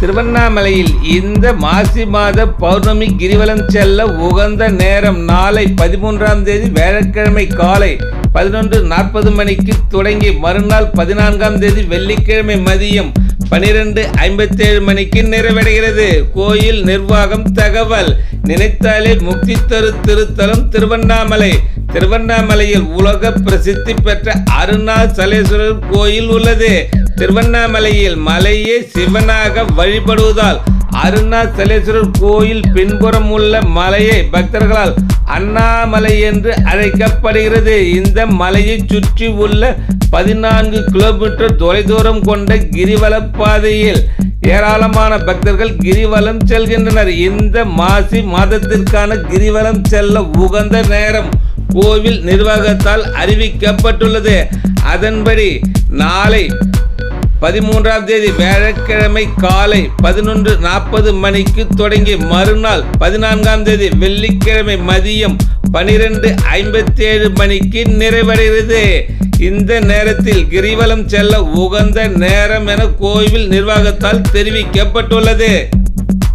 திருவண்ணாமலையில் இந்த மாசி மாத பௌர்ணமி கிரிவலம் செல்ல உகந்த நேரம் நாளை பதிமூன்றாம் தேதி வியாழக்கிழமை காலை பதினொன்று நாற்பது மணிக்கு தொடங்கி மறுநாள் பதினான்காம் தேதி வெள்ளிக்கிழமை மதியம் பனிரெண்டு ஐம்பத்தேழு மணிக்கு நிறைவடைகிறது. கோயில் நிர்வாகம் தகவல். நினைத்தாலே முக்தி தரு திருத்தலம் திருவண்ணாமலை. திருவண்ணாமலையில் உலக பிரசித்தி பெற்ற அருணாசலேஸ்வரர் கோயில் உள்ளது. திருவண்ணாமலையில் மலையே சிவனாக வழிபடுவதால் அருணாச்சலேஸ்வரர் கோயில் பின்புறம் உள்ள மலையை பக்தர்களால் அண்ணாமலை என்று அழைக்கப்படுகிறது. இந்த மலையை சுற்றி உள்ள பதினான்கு கிலோமீட்டர் தொலைதூரம் கொண்ட கிரிவல பாதையில் ஏராளமான பக்தர்கள் கிரிவலம் செல்கின்றனர். இந்த மாசி மாதத்திற்கான கிரிவலம் செல்ல உகந்த நேரம் கோவில் நிர்வாகத்தால் அறிவிக்கப்பட்டுள்ளது. அதன்படி நாளை பதிமூன்றாம் தேதி வியாழக்கிழமை காலை பதினொன்று நாற்பது மணிக்கு தொடங்கி மறுநாள் பதினான்காம் தேதி வெள்ளிக்கிழமை மதியம் பனிரெண்டு ஐம்பத்தேழு மணிக்கு நிறைவடைகிறது. இந்த நேரத்தில் கிரிவலம் செல்ல உகந்த நேரம் என கோவில் நிர்வாகத்தால் தெரிவிக்கப்பட்டுள்ளது.